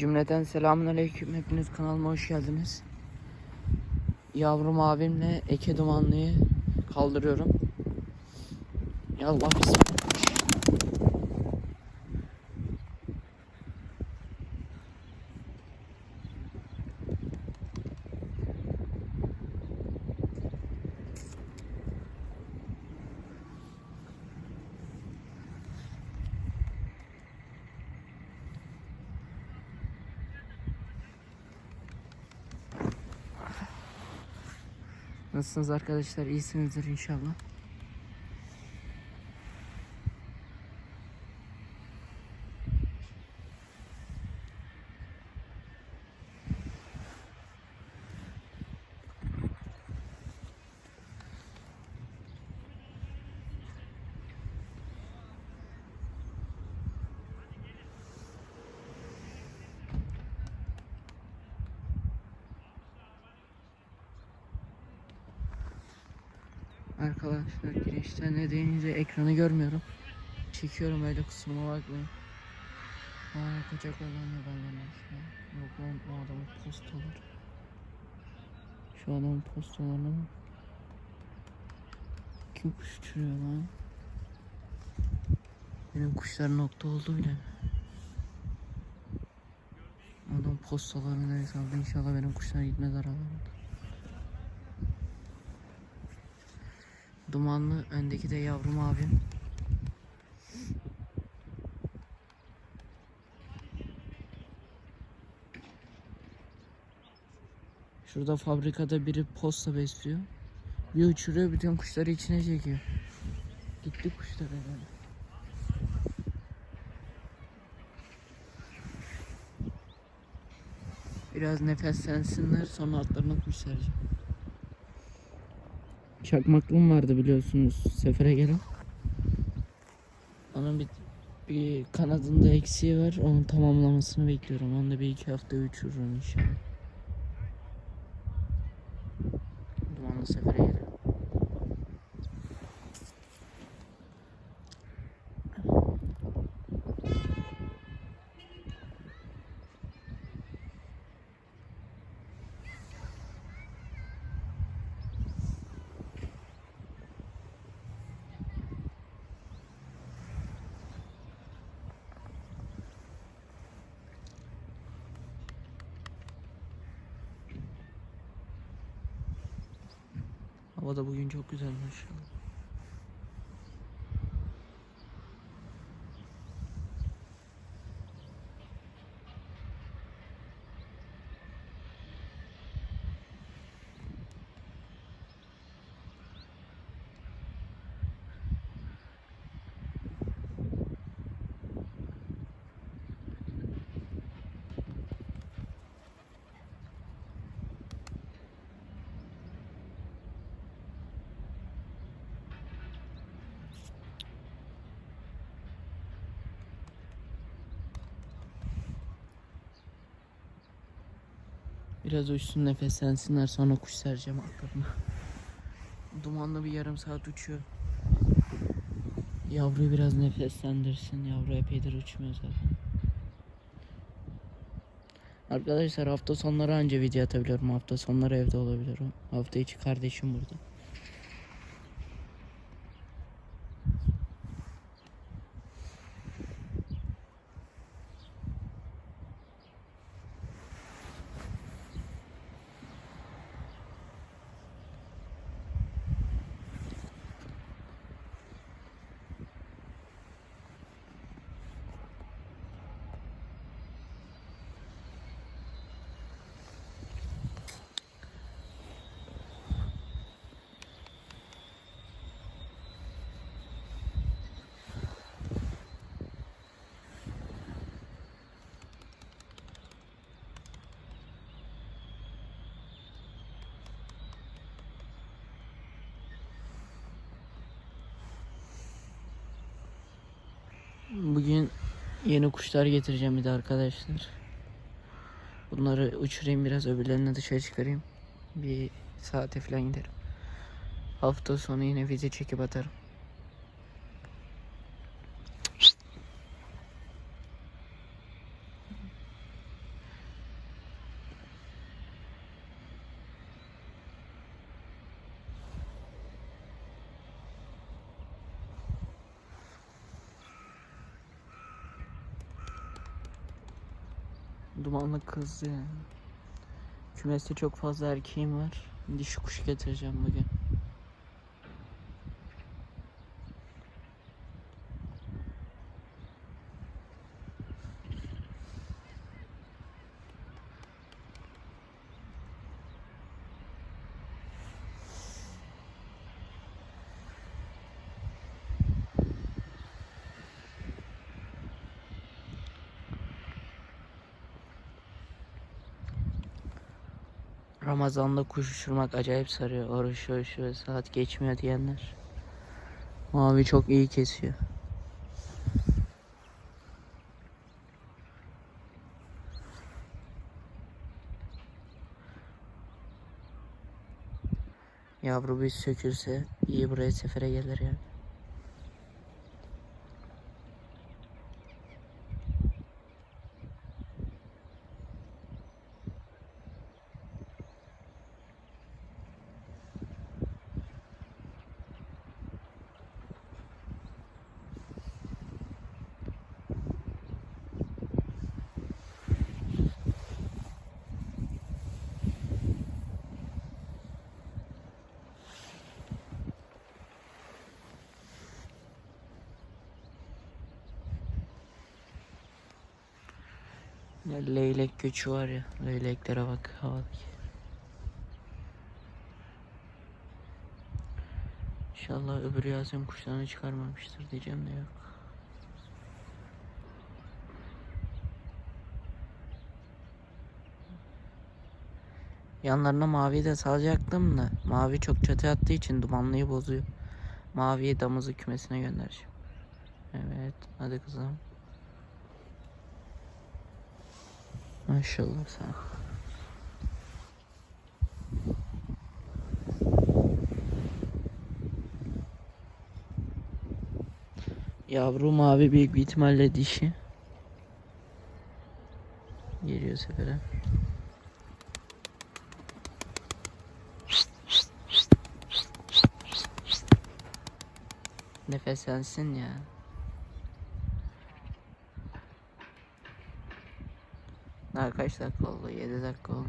Cümleten selamun aleyküm. Hepiniz kanalıma hoş geldiniz. Yavrum abimle Eke Dumanlı'yı kaldırıyorum. Yallah bismillah. Nasılsınız arkadaşlar? İyisinizdir inşallah. Arkadaşlar girişte ne deyince ekranı görmüyorum. Çekiyorum öyle kusuruma bakmayın. Aa kucak olan şu an. Yok lan o adamın postaları. Şu adamın postalarına bak. Kim kuş uçuruyor lan? Benim kuşlar nokta oldu bile. Adam postalarını nereye saldı inşallah benim kuşlar gitmez aralarında. Dumanlı öndeki de yavrum abim. Şurada fabrikada biri posta besliyor. Bir uçuruyor bütün kuşları içine çekiyor. Gitti kuşlar herhalde. Biraz nefeslensinler sonra atlarına kuş sereceğim. Çakmaklım vardı biliyorsunuz sefere gelen. Onun bir, bir kanadında eksiği var. Onun tamamlamasını bekliyorum. Onu da bir iki hafta uçururum inşallah. Dumanlı sefere gelen. Hava da bugün çok güzel maşallah. Biraz uçsun nefeslensinler sonra kuş sereceğim atlarına. Dumanlı bir yarım saat uçuyor. Yavruyu biraz nefeslendirsin. Yavru epeydir uçmuyor zaten. Arkadaşlar hafta sonları anca video atabiliyorum. Hafta sonları evde olabiliyorum. Hafta içi kardeşim burada. Bugün yeni kuşlar getireceğim bir de arkadaşlar. Bunları uçurayım biraz öbürlerini dışarı çıkarayım. Bir saate falan giderim. Hafta sonu yine video çekip atarım. Dumanlı kız ya. Kümeste çok fazla erkeğim var. Dişi kuş getireceğim bugün. Ramazan'da kuş uçurmak acayip sarıyor. Oruç oruç saat geçmiyor diyenler. Mavi çok iyi kesiyor. Yavru bir sökülse iyi buraya sefere gelir yani. Leylek göçü var ya. Leyleklere bak havadaki. İnşallah öbür Yasin kuşlarını çıkarmamıştır diyeceğim de yok. Yanlarına mavi de salacaktım da mavi çok çatı attığı için dumanlıyı bozuyor. Maviyi damızı kümesine göndereceğim. Evet hadi kızım. Maşallah sen. Yavru mavi büyük bir ihtimalle dişi. Geliyor sefere. Nefeslensin ya. Daha kaç dakika oldu? 7 dakika oldu.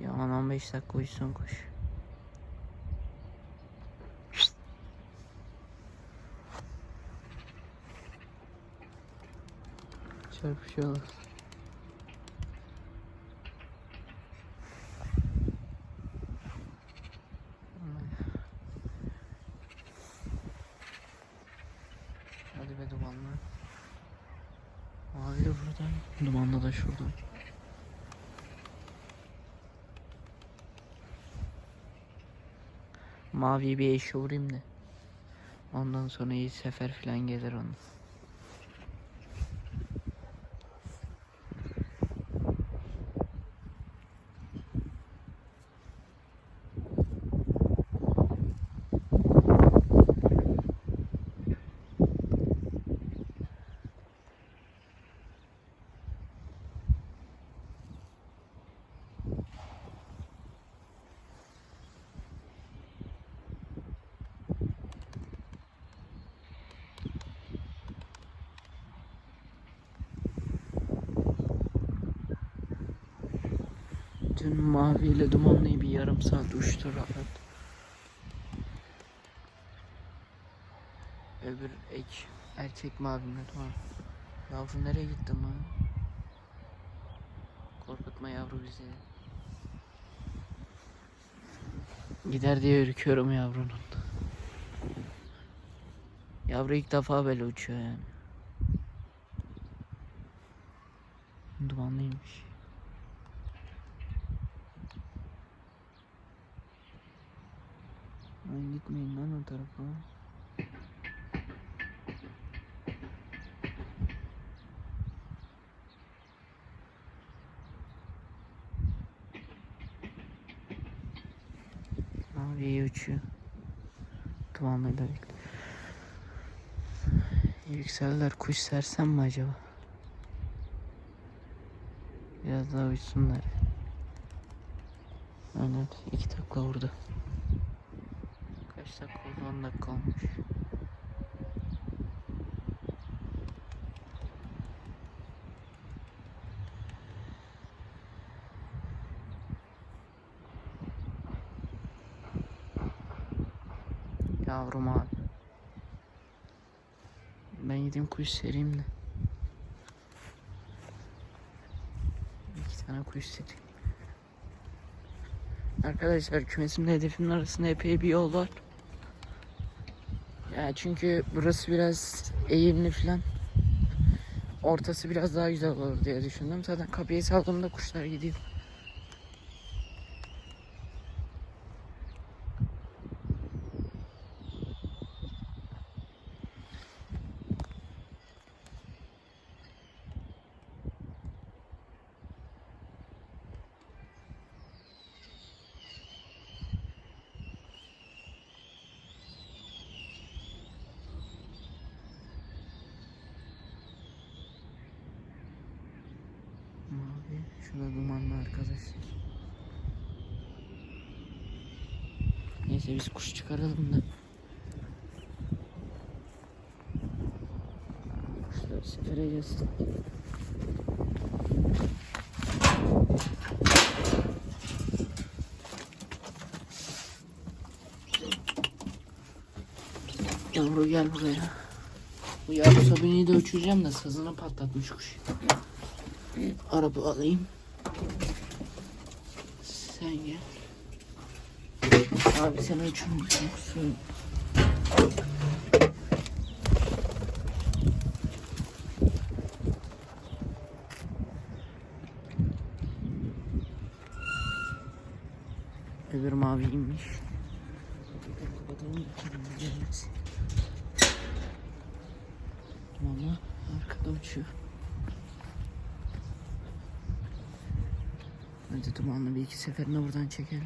Ya 10-15 dakika uyusun kuş. Çarpışıyorlar. Hadi be dumanlı. Mavi de burada. Dumanlı da şurada. Mavi bir eşi vurayım da. Ondan sonra iyi sefer falan gelir onun. Dün maviyle dumanlıyı bir yarım saat uçtu rahat. Öbür ek, erkek mavimle duman. Yavru nereye gittin lan? Korkutma yavru bizi. Gider diye ürküyorum yavrunun. Yavru ilk defa böyle uçuyor yani. Dumanlıymış. Lan gitmeyin lan o tarafa. Mavi iyi uçuyor. Dumanlı da bekle. Yükseldiler. Kuş sersem mi acaba? Biraz daha uçsunlar. Aynen. iki takla vurdu. Yarım dakika oldu 10 dakika. Yavrum abi. Ben gideyim kuş sereyim de. İki tane kuş sereyim. Arkadaşlar kümesimin hedefimin arasında epey bir yol var. Ya çünkü burası biraz eğimli falan. Ortası biraz daha güzel olur diye düşündüm. Zaten kapıyı saldığımda kuşlar gidiyor. Mavi. Şurada dumanlı arkadaşlar. Neyse biz kuş çıkaralım da. Kuşlar sefere gelsin. Yavru gel buraya. Bu yavru sabuniyi de uçuracağım da sazını patlatmış kuş. Araba alayım. Sen gel. Abi sen uçurmuşsun. Öbür maviymiş. Kapatalım da kendine gelmesin. Ama arkada uçuyor. Hadi dumanlı bir iki seferinde buradan çekelim.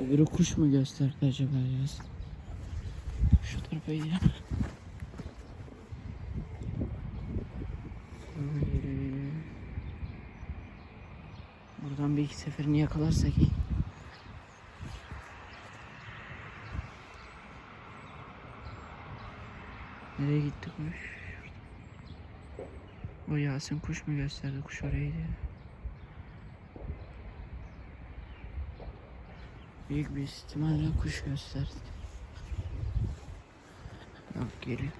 Öbürü kuş mu gösterdi acaba ya? Şu tarafa gidelim. Buradan bir iki seferini yakalarsak iyi. Nereye gitti kuş? O Yasin kuş mu gösterdi? Kuş gidiyor. Büyük bir ihtimalle kuş gösterdi. Yok geliyor.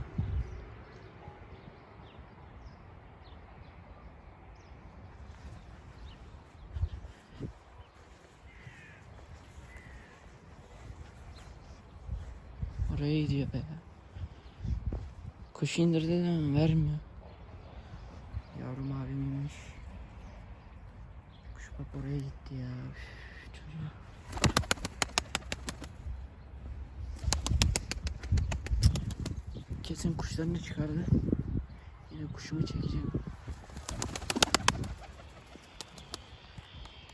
Oraya gidiyor be. Kuş indirdi de mi? vermiyor. Yavrum abimmiş. Kuş bak oraya gitti ya. Üf, çocuğa. Kesin kuşlarını çıkardı. Yine kuşumu çekeceğim.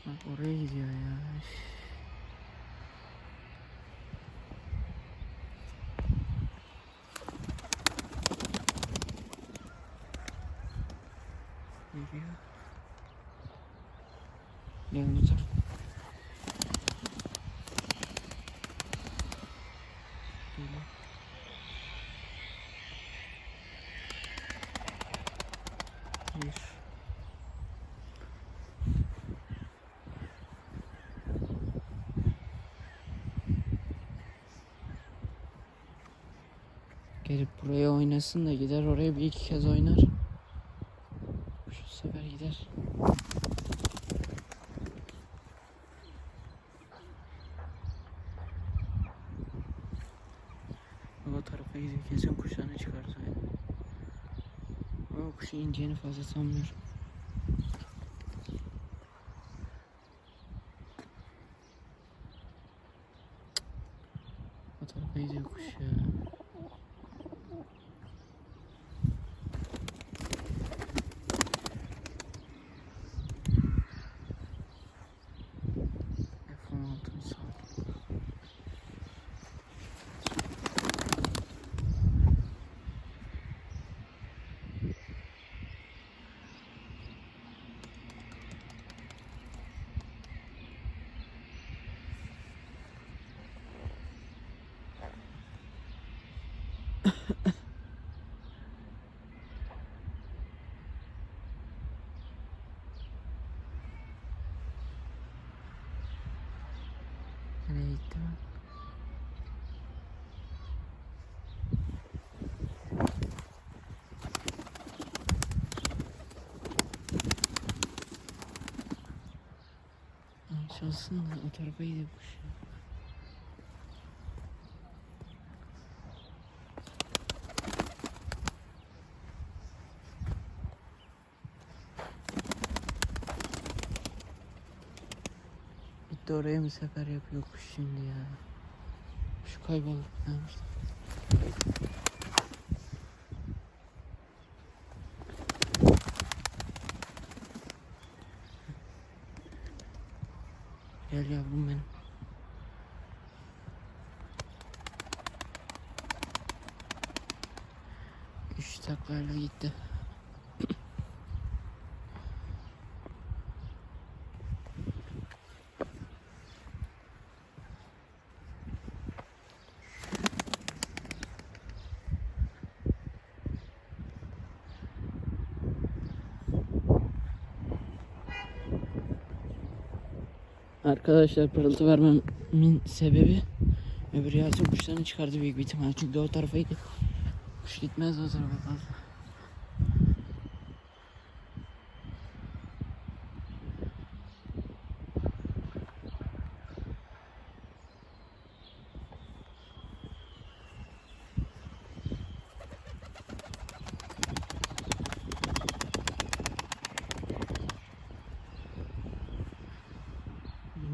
Bak oraya gidiyor ya. Üf. Geliyor. Geliyor. Bir. Gelip buraya oynasın da gider oraya bir iki kez oynar. Şu sefer gider. O tarafa. Kesin kuşlarını çıkartıyor. Ama kuşun ineceğini fazla sanmıyorum. Nereye gitti mi? Şansın da o tarafa gidiyormuş. Gitti oraya mı sefer yapıyor kuş şimdi ya. Şu kaybolur. Ha, işte. Gel yavrum benim. Üç taklayla gitti. Arkadaşlar pırıltı vermemin sebebi öbür yağcı kuşlarını çıkardı büyük bir ihtimal. Çünkü o tarafa gidiyor. Kuş gitmez o tarafa fazla.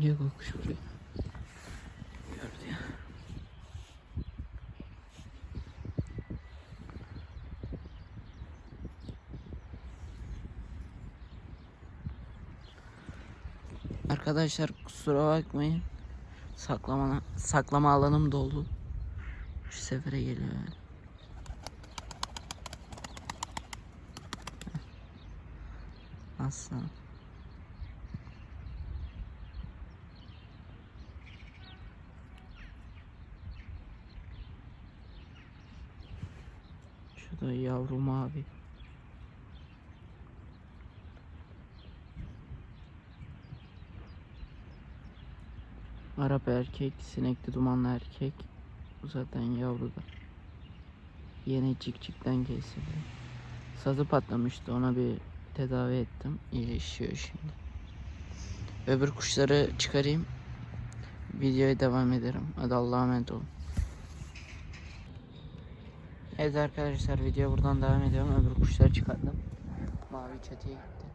Niye kokmuş buraya? Gördü ya. Arkadaşlar kusura bakmayın. Saklama, saklama alanım dolu. Şu sefere geliyor yani. Şu da yavrum abi. Arap erkek, sinekli dumanlı erkek. Bu zaten yavru da. Yeni cikcikten kesildi. Sazı patlamıştı ona bir tedavi ettim. İyileşiyor şimdi. Öbür kuşları çıkarayım. Videoya devam ederim. Hadi Allah'a emanet olun. Evet arkadaşlar video buradan devam ediyorum. Öbür kuşları çıkardım. Mavi çatıya gitti.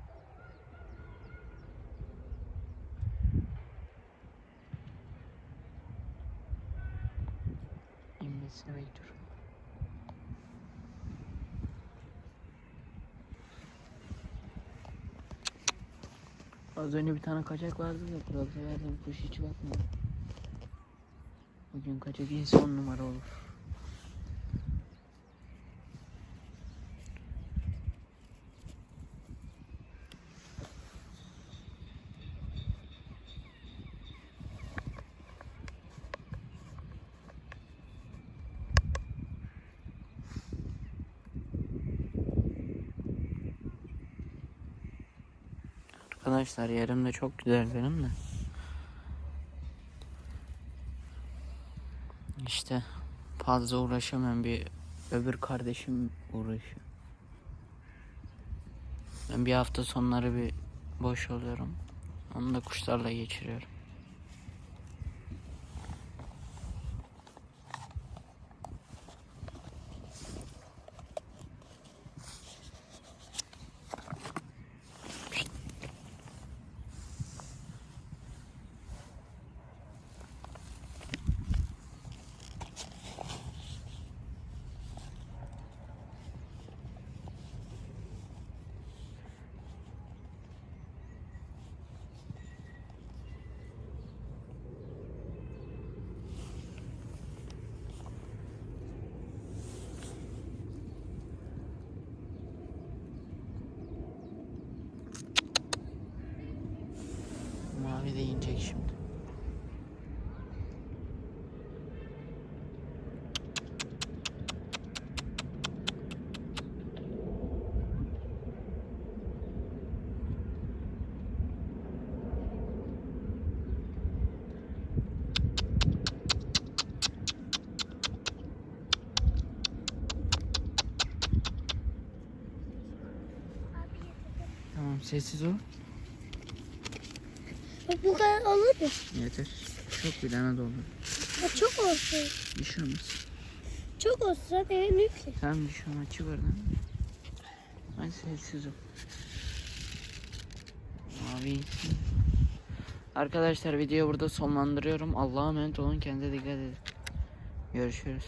İnmesini bekliyorum. Az önce bir tane kaçak vardı da kuralda verdim kuş hiç bakmadı. Bugün kaçak iyisi on numara olur. Arkadaşlar yerim de çok güzel benim de. İşte fazla uğraşamam bir öbür kardeşim uğraşıyor. Ben bir hafta sonları bir boş oluyorum. Onu da kuşlarla geçiriyorum. De inecek şimdi. Tamam sessiz ol. Bu kadar olur mu? Yeter. Çok bir tane doldur. Ya çok olsun. Bir şey olmaz. Çok olsun zaten en büyük ki. Tamam bir şey olmaz. Çık oradan. Hadi sessiz ol. Abi. Arkadaşlar videoyu burada sonlandırıyorum. Allah'a emanet olun. Kendinize dikkat edin. Görüşürüz.